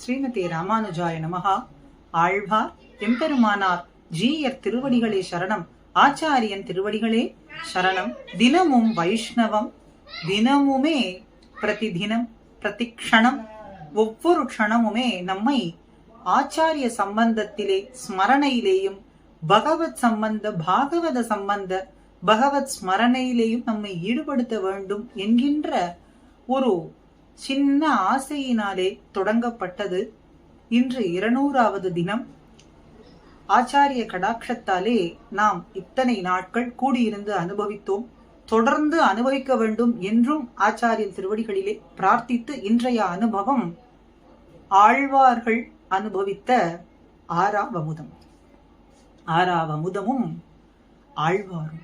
ஸ்ரீமதி ராமானுஜாய நமகா ஆழ்வார் எம்பெருமானார் ஜீயர் திருவடிகளே சரணம். ஆச்சாரியன் திருவடிகளே சரணம். தினமும் வைஷ்ணவம் தினமுமே பிரதி தினம் பிரதி பிரதிக்ஷணம். ஒவ்வொரு க்ஷணமுமே நம்மை ஆச்சாரிய சம்பந்தத்திலே ஸ்மரணையிலேயும் பகவத் சம்பந்த பாகவத சம்பந்த பகவத் ஸ்மரணையிலேயும் நம்மை ஈடுபடுத்த வேண்டும் என்கின்ற ஒரு சின்ன ஆசையினாலே தொடங்கப்பட்டது இன்று இருநூறாவது தினம். ஆச்சாரிய கடாட்சத்தாலே நாம் இத்தனை நாட்கள் கூடியிருந்து அனுபவித்தோம். தொடர்ந்து அனுபவிக்க வேண்டும் என்றும் ஆச்சாரியன் திருவடிகளிலே பிரார்த்தித்து இன்றைய அனுபவம் ஆழ்வார்கள் அனுபவித்த ஆறாவமுதம். ஆறாவமுதமும் ஆழ்வாரும்.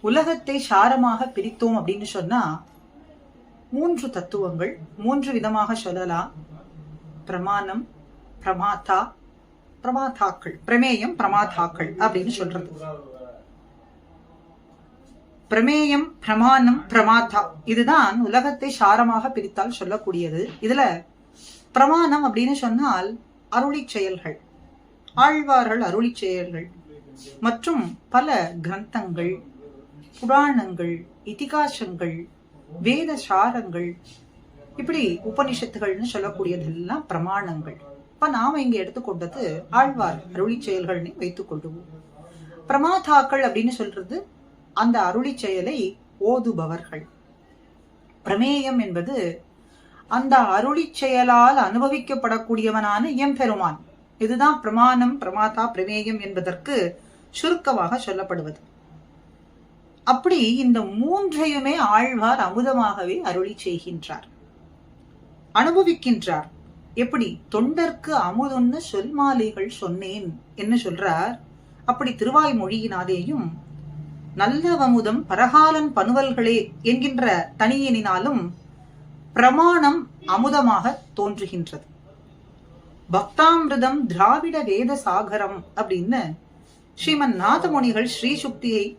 உலகத்தை சாரமாக பிரித்தோம் அப்படின்னு சொன்னா மூன்று தத்துவங்கள் மூன்று விதமாக சொல்லலாம் பிரமாணம் பிரமாதா பிரமாதாக்கள். பிரமேயம் பிரமாதாக்கள் அப்படின்னு சொல்றது. பிரமேயம் பிரமாணம் பிரமாதா. இதுதான் உலகத்தை சாரமாக பிரித்தால் சொல்லக்கூடியது. இதுல பிரமாணம் அப்படின்னு சொன்னால் அருளி செயல்கள். ஆழ்வார்கள் அருளி செயல்கள். மற்றும் பல கிரந்தங்கள் புராணங்கள் இதிகாசங்கள் வேத சாரங்கள் இப்படி உபனிஷத்துகள்னு சொல்லக்கூடியதெல்லாம் பிரமாணங்கள். இப்ப நாம இங்க எடுத்துக்கொண்டது ஆழ்வார் அருளி செயல்கள்னு வைத்துக் கொள்வோம் பிரமாதாக்கள் அப்படின்னு சொல்றது அந்த அருளி செயலை ஓதுபவர்கள். பிரமேயம் என்பது அந்த அருளி செயலால் அனுபவிக்கப்படக்கூடியவனான எம்பெருமான் இதுதான் பிரமாணம் பிரமாதா பிரமேயம் என்பதற்கு சுருக்கமாக சொல்லப்படுவது. அப்படி இந்த மூன்றையுமே ஆழ்வார் அமுதமாகவே அருளி செய்கின்றார். அனுபவிக்கின்றார். எப்படி? தொண்டர்க்கு அமுதொன்னு சொல்மாலைகள் சொன்னேன் என்ன சொல்றார். அப்படி திருவாய் மொழியினாலேயும் நல்லவமுதம் பரகாலன் பனுவல்களே என்கின்ற தனியனினாலும் பிரமாணம் அமுதமாக தோன்றுகின்றது. பக்தாமிரதம் திராவிட வேத சாகரம் அப்படின்னு ஸ்ரீமன் நாதமுனிகள் ஸ்ரீசுக்தியை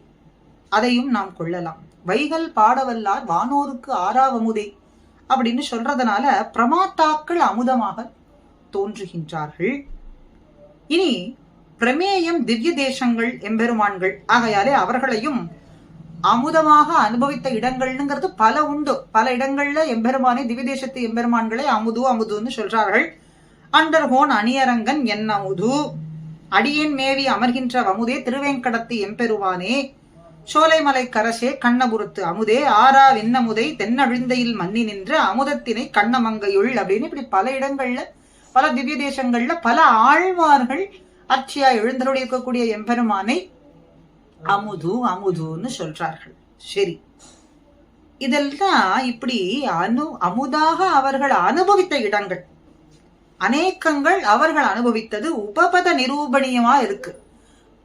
அதையும் நாம் கொள்ளலாம். வைகல் பாடவல்லார் வானோருக்கு ஆறாவமுதே அப்படின்னு சொல்றதுனால பிரமாத்தாக்கள் அமுதமாக தோன்றுகின்றார்கள். இனி பிரமேயம் திவ்ய தேசங்கள் எம்பெருமான்கள். ஆகையாலே அவர்களையும் அமுதமாக அனுபவித்த இடங்கள்ங்கிறது பல உண்டு. பல இடங்கள்ல எம்பெருமானே திவ்ய தேசத்து எம்பெருமான்களை அமுது அமுதுன்னு சொல்றார்கள். அண்டர்ஹோன் அணியரங்கன் என் அமுது அடியேன் மேவி அமர்கின்ற அமுதே திருவேங்கடத்து எம்பெருமானே சோலைமலை கரசே கண்ணபுரத்து அமுதே ஆரா விண்ணமுதை தென்னழுந்தையில் மன்னி நின்று அமுதத்தினை கண்ணமங்கையுள் அப்படின்னு இப்படி பல இடங்கள்ல பல திவ்ய தேசங்கள்ல பல ஆழ்வார்கள் அர்ச்சியா எழுந்தருடைய இருக்கக்கூடிய எம்பெருமானை அமுது அமுதுன்னு சொல்றார்கள். சரி. இதெல்லாம் இப்படி அனு அமுதாக அவர்கள் அனுபவித்த இடங்கள். அநேக்கங்கள் அவர்கள் அனுபவித்தது உபபத நிரூபணியமா இருக்கு.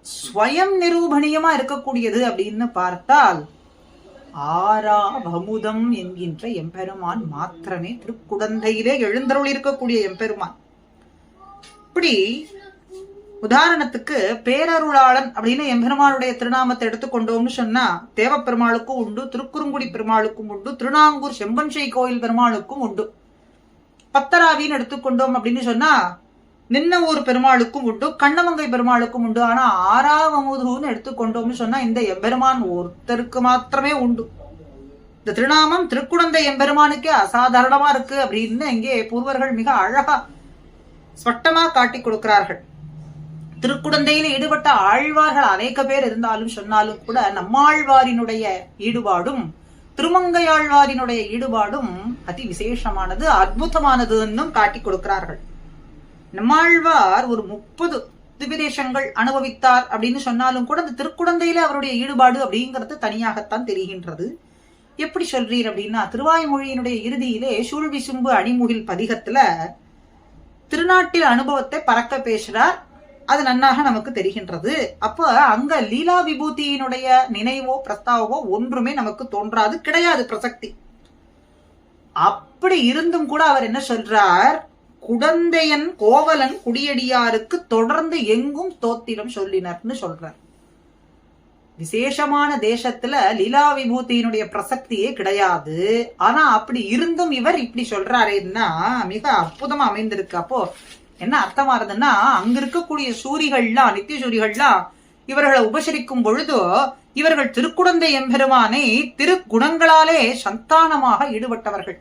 ஸ்வயம் நிரூபணியமா இருக்கக்கூடியது அப்படின்னு பார்த்தால் ஆறாவமுதம் என்கின்ற எம்பெருமான் மாத்திரமே திருக்குடந்தையிலே எழுந்தருள் இருக்கக்கூடிய எம்பெருமான். இப்படி உதாரணத்துக்கு பேரருளாளன் அப்படின்னு எம்பெருமானுடைய திருநாமத்தை எடுத்துக்கொண்டோம்னு சொன்னா தேவப்பெருமாளுக்கும் உண்டு திருக்குறுங்குடி பெருமாளுக்கும் உண்டு திருநாங்கூர் செம்பன்சை கோயில் பெருமாளுக்கும் உண்டு. பத்தராவின்னு எடுத்துக்கொண்டோம் அப்படின்னு சொன்னா நின்ன ஊர் பெருமாளுக்கும் உண்டு கண்ணமங்கை பெருமாளுக்கும் உண்டு. ஆனா ஆறாவமுதுன்னு எடுத்துக்கொண்டோம்னு சொன்னா இந்த எம்பெருமான் ஒருத்தருக்கு மாத்திரமே உண்டு. இந்த திருநாமம் திருக்குழந்தை எம்பெருமானுக்கே அசாதாரணமா இருக்கு அப்படின்னு இங்கே பூர்வர்கள் மிக அழகா ஸ்பட்டமா காட்டி கொடுக்கிறார்கள். திருக்குடந்தையில ஈடுபட்ட ஆழ்வார்கள் அநேக பேர் இருந்தாலும் சொன்னாலும் கூட நம்மாழ்வாரினுடைய ஈடுபாடும் திருமங்கையாழ்வாரினுடைய ஈடுபாடும் அதி விசேஷமானது அற்புதமானதுன்னும் காட்டி கொடுக்கிறார்கள். நம்மாழ்வார் ஒரு முப்பது திவிதேசங்கள் அனுபவித்தார் அப்படின்னு சொன்னாலும் கூட அந்த திருக்குழந்தையில அவருடைய ஈடுபாடு அப்படிங்கிறது தனியாகத்தான் தெரிகின்றது. எப்படி சொல்றீர் அப்படின்னா திருவாய்மொழியினுடைய இறுதியிலே சூழ்விசும்பு அணிமுகில் பதிகத்துல திருநாட்டில் அனுபவத்தை பறக்க பேசுறார். அது நன்னாக நமக்கு தெரிகின்றது. அப்ப அங்க லீலா விபூதியினுடைய நினைவோ பிரஸ்தாவோ ஒன்றுமே நமக்கு தோன்றாது கிடையாது பிரசக்தி. அப்படி இருந்தும் கூட அவர் என்ன சொல்றார்? குடந்தையன் கோவலன் குடியடியாருக்கு தொடர்ந்து எங்கும் தோத்திரம் சொல்லினர்னு சொல்றார். விசேஷமான தேசத்துல லீலா விபூதியினுடைய பிரசக்தியே கிடையாது. ஆனா அப்படி இருந்தும் இவர் இப்படி சொல்றாருன்னா மிக அற்புதமா அமைந்திருக்கு. அப்போ என்ன அர்த்தமா இருந்ததுன்னா அங்க இருக்கக்கூடிய சூரிகள்லாம் நித்திய சூரிகள்லாம் இவர்களை உபசரிக்கும் பொழுதோ இவர்கள் திருக்குடந்தை எம்பெருமானை திருக்குணங்களாலே சந்தானமாக ஈடுபட்டவர்கள்.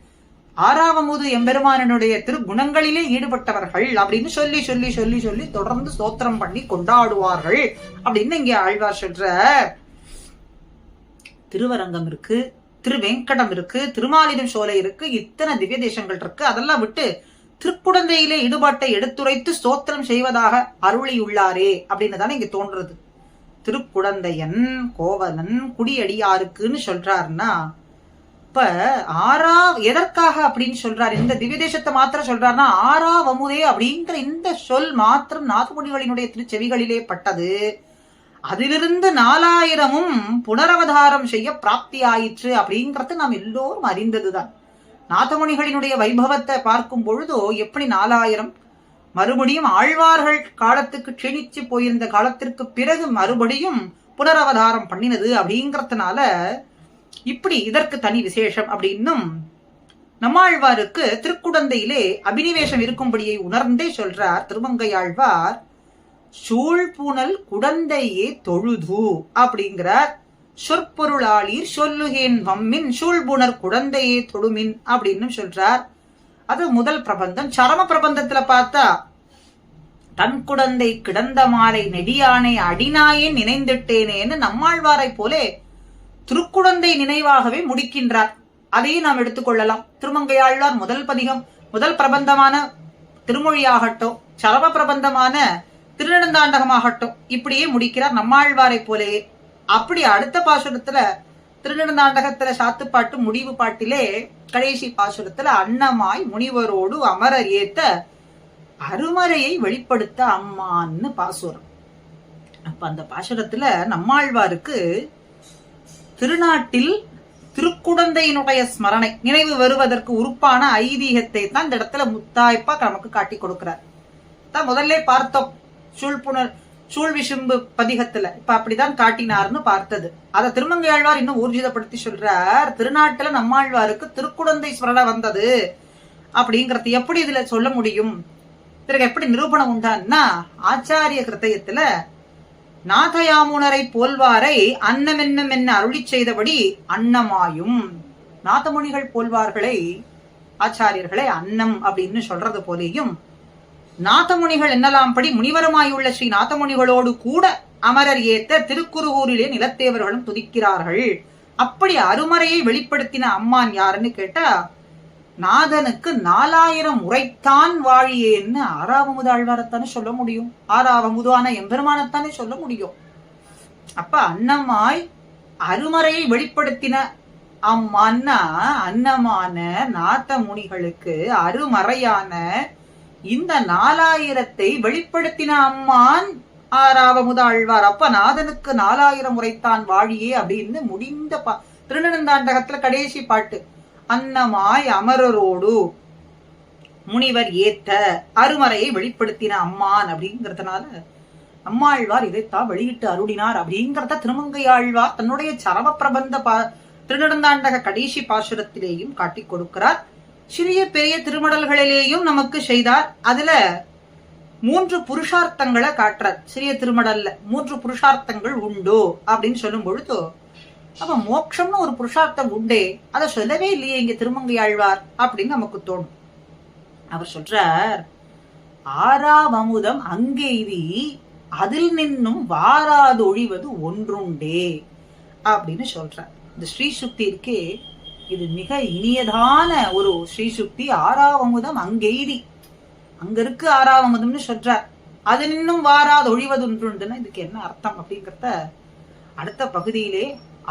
ஆறாவமுது எம்பெருமானனுடைய திருகுணங்களிலே ஈடுபட்டவர்கள் அப்படின்னு சொல்லி சொல்லி சொல்லி சொல்லி தொடர்ந்து சோத்திரம் பண்ணி கொண்டாடுவார்கள் அப்படின்னு இங்கே ஆழ்வார் சொல்ற திருவரங்கம் இருக்கு திருவெங்கடம் இருக்கு திருமாலிடம் சோலை இருக்கு இத்தனை திவ்ய தேசங்கள் இருக்கு. அதெல்லாம் விட்டு திருக்குடந்தையிலே ஈடுபாட்டை எடுத்துரைத்து ஸ்தோத்திரம் செய்வதாக அருளியுள்ளாரே அப்படின்னு தானே இங்க தோன்றது திருக்குடந்தையன் கோவலன் குடியடியாருக்குன்னு சொல்றாருன்னா அப்ப ஆறா எதற்காக அப்படின்னு சொல்றாரு? இந்த திவ்ய தேசத்தை மாத்திரம் சொல்றாருன்னா ஆறா வமுதே அப்படிங்கிற இந்த சொல் மாத்திரம் நாகமுனிகளினுடைய திருச்செவிகளிலே பட்டது. அதிலிருந்து நாலாயிரமும் புனரவதாரம் செய்ய பிராப்தி ஆயிற்று அப்படிங்கறது நாம் எல்லோரும் அறிந்ததுதான். நாதமுனிகளினுடைய வைபவத்தை பார்க்கும் பொழுதோ எப்படி நாலாயிரம்? மறுபடியும் ஆழ்வார்கள் காலத்துக்கு க்ஷீணிச்சு போயிருந்த காலத்திற்கு பிறகு மறுபடியும் புனரவதாரம் பண்ணினது அப்படிங்கறதுனால இப்படி இதற்கு தனி விசேஷம் அப்படின்னும் நம்மாழ்வாருக்கு திருக்குடந்தையிலே அபினிவேசம் இருக்கும்படியை உணர்ந்தே சொல்றார் திருமங்கையாழ்வார் சூழ்பூனல் குடந்தையே தொழுது அப்படிங்கிறார். சொற்பொருளாளீர் சொல்லுகேன் வம்மின் சூழ்புணர் குடந்தையே தொழுமின் அப்படின்னு சொல்றார். அது முதல் பிரபந்தம். சரம பிரபந்தத்துல பார்த்தா தன் குடந்தை கிடந்த மாலை நெடியானை அடினாயே நினைந்திட்டேனேன்னு நம்மாழ்வாரை போலே திருக்குழந்தை நினைவாகவே முடிக்கின்றார். அதையும் நாம் எடுத்துக்கொள்ளலாம் திருமங்கையாழ்வார் முதல் பதிகம் முதல் பிரபந்தமான திருமொழியாகட்டும் சரம பிரபந்தமான திருநெடுந்தாண்டகமாகட்டும் இப்படியே முடிக்கிறார் நம்மாழ்வாரை போலேயே அப்படி அடுத்த பாசுரத்துல திருநெடுந்தாண்டகத்துல சாத்துப்பாட்டு முடிவு பாட்டிலே கடைசி பாசுரத்துல அன்னமாய் முனிவரோடு அமரர் ஏத்த அருமறையை வெளிப்படுத்த அம்மான்னு பாசுரம். அப்ப அந்த பாசுரத்துல நம்மாழ்வாருக்கு திருநாட்டில் திருக்குடந்தையினுடைய ஸ்மரணை நினைவு வருவதற்கு உறுப்பான ஐதீகத்தை தான் இந்த இடத்துல முத்தாய்ப்பா நமக்கு காட்டி கொடுக்கிறார். தான் முதல்ல பார்த்தோம். சூழ்புணர் சூழ் விசும்பு பதிகத்துல. இப்ப அப்படிதான் காட்டினார்னு பார்த்தது. அதை திருமங்கையாழ்வார் இன்னும் ஊர்ஜிதப்படுத்தி சொல்றார் திருநாட்டுல நம்மாழ்வாருக்கு திருக்குடந்தை ஸ்மரணை வந்தது அப்படிங்கறது எப்படி இதுல சொல்ல முடியும்? பிறகு எப்படி நிரூபணம் உண்டான்னா ஆச்சாரிய கிருத்தயத்துல நாதயாமுனரை போல்வாரை அன்னமென்னம் என்ன அருளி செய்தபடி அன்னமாயும். நாதமுனிகள் போல்வார்களை ஆச்சாரியர்களை அன்னம் அப்படின்னு சொல்றது போலேயும் நாதமுனிகள் என்னலாம் படி முனிவருமாயுள்ள ஸ்ரீ நாதமுனிகளோடு கூட அமரர் ஏத்த திருக்குறுகூரிலே நிலத்தேவர்களும் துதிக்கிறார்கள். அப்படி அருமறையை வெளிப்படுத்தின அம்மான் யாருன்னு கேட்டா நாதனுக்கு நாலாயிரம் உரைத்தான் வாழியேன்னு ஆறாவமுது ஆழ்வாரத்தானே சொல்ல முடியும். ஆறாவமுதான எம்பெருமானத்தானே சொல்ல முடியும். அப்ப அன்னமாய் அருமறையை வெளிப்படுத்தின அம்மான்னா அன்னமான நாத்த முனிகளுக்கு அருமறையான இந்த நாலாயிரத்தை வெளிப்படுத்தின அம்மான் ஆறாவமுத ஆழ்வார். அப்ப நாதனுக்கு நாலாயிரம் உரைத்தான் வாழியே அப்படின்னு முடிந்த பா திருநந்தாண்டகத்துல கடைசி பாட்டு. அன்னமாய் அமரரோடு. முனிவர் ஏத்த அருமறையை வெளிப்படுத்தின அம்மான் அப்படிங்கிறதுனால அம்மாழ்வார் இதைத்தான் வெளியிட்டு அருளினார் அப்படிங்கறத திருமங்கையாழ்வார் தன்னுடைய சரம பிரபந்த பா திருநடந்தாண்டக கடைசி பாசுரத்திலேயும் காட்டி கொடுக்கிறார். சிறிய பெரிய திருமடல்களிலேயும் நமக்கு செய்தார். அதுல மூன்று புருஷார்த்தங்களை காட்டுறார். சிறிய திருமடல்ல மூன்று புருஷார்த்தங்கள் உண்டு அப்படின்னு சொல்லும் பொழுது அப்ப மோட்சம்னு ஒரு புருஷார்த்தம் உண்டே அதை சொல்லவே இல்லையே இங்க திருமங்கை ஆழ்வார் அப்படின்னு நமக்கு தோணும். அவர் சொல்றார் ஆறாவமுதம் அங்கெய்தி அதில் நின்னும் வாராது ஒழிவது ஒன்றுண்டே அப்படின்னு சொல்றார். இந்த ஸ்ரீசுக்தி இருக்கே இது மிக இனியதான ஒரு ஸ்ரீசுக்தி ஆறாவமுதம் அங்கெய்தி அங்க இருக்கு ஆறாவமுதம்னு சொல்றார். அது நின்னும் வாராது ஒழிவது ஒன்றுண்டுன்னா இதுக்கு என்ன அர்த்தம் அப்படிங்கிறத அடுத்த பகுதியிலே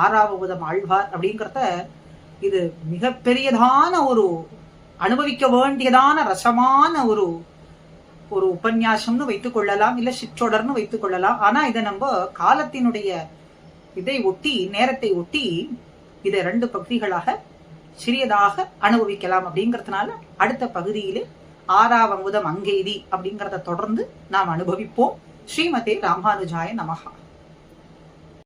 ஆறாவதும் ஆழ்வார் அப்படிங்கிறத இது மிகப்பெரியதான ஒரு அனுபவிக்க வேண்டியதான ரசமான ஒரு ஒரு உபன்யாசம்னு வைத்துக் கொள்ளலாம் இல்ல சிற்றொடர்னு வைத்துக் கொள்ளலாம். ஆனா இதை நம்ம காலத்தினுடைய இதை ஒட்டி நேரத்தை ஒட்டி இதை ரெண்டு பகுதிகளாக சிறியதாக அனுபவிக்கலாம் அப்படிங்கிறதுனால அடுத்த பகுதியிலே ஆறாவங்குதம் அங்கெய்தி அப்படிங்கிறத தொடர்ந்து நாம் அனுபவிப்போம். ஸ்ரீமதே ராமானுஜாய நமகா